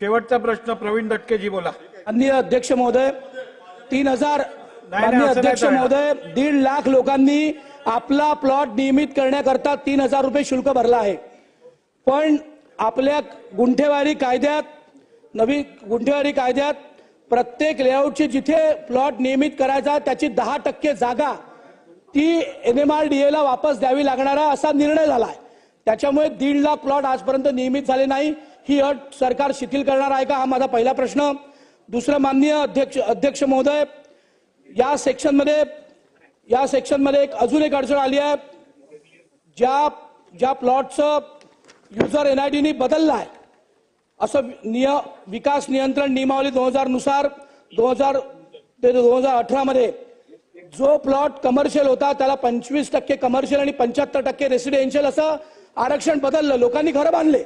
शेवटचा प्रश्न प्रवीण दटकेजी बोला. माननीय अध्यक्ष महोदय तीन हजार माननीय अध्यक्ष. महोदय दीड लाख लोकांनी आपला प्लॉट नियमित करण्याकरता तीन हजार रुपये शुल्क भरला आहे. पण आपल्या गुंठेवारी कायद्यात नवी गुंठेवारी कायद्यात प्रत्येक लेआउटची जिथे प्लॉट नियमित करायचा त्याची दहा टक्के जागा ती एन एम आर डी एला वापस द्यावी लागणारा असा निर्णय झाला आहे त्याच्यामुळे दीड लाख प्लॉट आजपर्यंत नियमित झाले नाही. ही अट सरकार शिथिल करणार आहे का? हा माझा पहिला प्रश्न. दुसरं माननीय अध्यक्ष अध्यक्ष महोदय या सेक्शनमध्ये या सेक्शनमध्ये एक अजून एक अडचण आली आहे. ज्या ज्या प्लॉटचं युजर एन आय डीनी बदललं आहे. असं निय विकास नियंत्रण नियमावली दोन हजारनुसार दोन हजार ते दोन हजार अठरामध्ये जो प्लॉट कमर्शियल होता त्याला पंचवीस टक्के कमर्शियल आणि पंच्याहत्तर टक्के रेसिडेन्शियल असं आरक्षण बदललं लोकांनी घरं बांधले.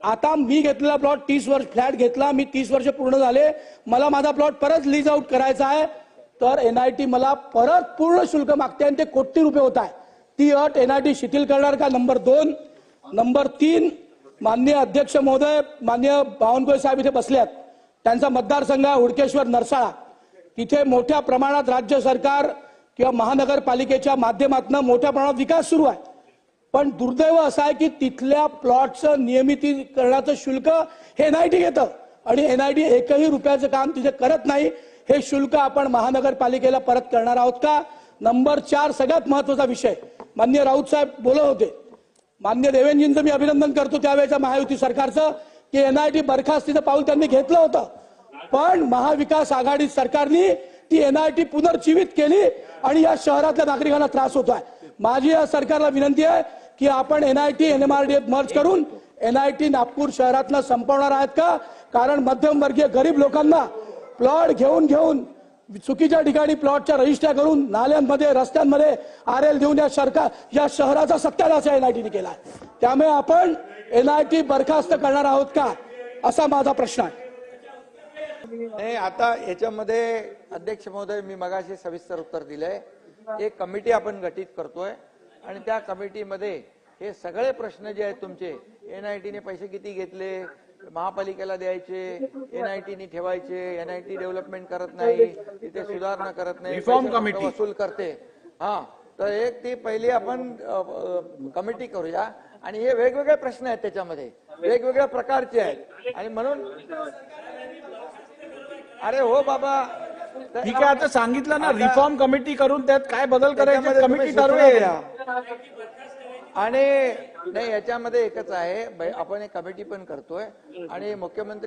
आता मी घेतलेला प्लॉट तीस वर्ष फ्लॅट घेतला मी तीस वर्ष पूर्ण झाले. मला माझा प्लॉट परत लीज आउट करायचा आहे. तर एनआयटी मला परत पूर्ण शुल्क मागते आणि ते कोटी रुपये होत आहे. ती अट एनआयटी शिथिल करणार का? नंबर दोन. नंबर तीन माननीय अध्यक्ष महोदय माननीय बावनकुळे साहेब इथे बसल्यात त्यांचा मतदारसंघ आहे हुडकेश्वर नरसाळा. तिथे मोठ्या प्रमाणात राज्य सरकार किंवा महानगरपालिकेच्या माध्यमातून मोठ्या प्रमाणात विकास सुरू आहे. पण दुर्दैव असं आहे की तिथल्या प्लॉटचं नियमितीकरणाचं शुल्क हे एनआयटी घेतं. आणि एनआयटी एकही रुपयाचं काम तिथे करत नाही. हे शुल्क आपण महानगरपालिकेला परत करणार आहोत का? नंबर चार सगळ्यात महत्त्वाचा विषय. मान्य राऊत साहेब बोलत होते. मान्य देवेंद्रजींचं मी अभिनंदन करतो त्यावेळेच्या महायुती सरकारचं की एनआयटी बरखास्तीचं पाऊल त्यांनी घेतलं होतं. पण महाविकास आघाडी सरकारने ती एनआयटी पुनर्जीवित केली आणि या शहरातल्या नागरिकांना त्रास होतो आहे माझी या सरकारला विनंती आहे की आपण एनआयटी एनएमआरडी मर्ज करून एनआयटी नागपूर शहरातनं संपवणार आहेत का? कारण मध्यमवर्गीय गरीब लोकांना प्लॉट घेऊन घेऊन चुकीच्या ठिकाणी प्लॉटच्या रजिस्टर करून नाल्यांमध्ये रस्त्यांमध्ये आर एल देऊन या सरकार या शहराचा सत्यानाश या एनआयटीने केला त्यामुळे आपण एनआयटी बरखास्त करणार आहोत का? असा माझा प्रश्न आहे. नाही आता याच्यामध्ये अध्यक्ष महोदय मी मगाशी सविस्तर उत्तर दिलंय. एक कमिटी आपण गठीत करतोय. आणि त्या कमिटीमध्ये हे सगळे प्रश्न जे आहेत तुमचे एनआयटीने पैसे किती घेतले महापालिकेला द्यायचे एनआयटीने ठेवायचे एनआयटी डेव्हलपमेंट करत नाही तिथे सुधारणा करत नाही. वसूल करते. हा तर एक ती पहिली आपण कमिटी करूया. आणि हे वेगवेगळे प्रश्न आहेत त्याच्यामध्ये. वेगवेगळ्या प्रकारचे आहेत. आणि म्हणून अरे हो बाबा. ठीक आहे आता सांगितलं ना रिफॉर्म कमिटी करून त्यात काय बदल करायचे कमिटी द्या. आणि नाही याच्यामध्ये एकच आहे आपण एक कमिटी पण करतोय. आणि मुख्यमंत्री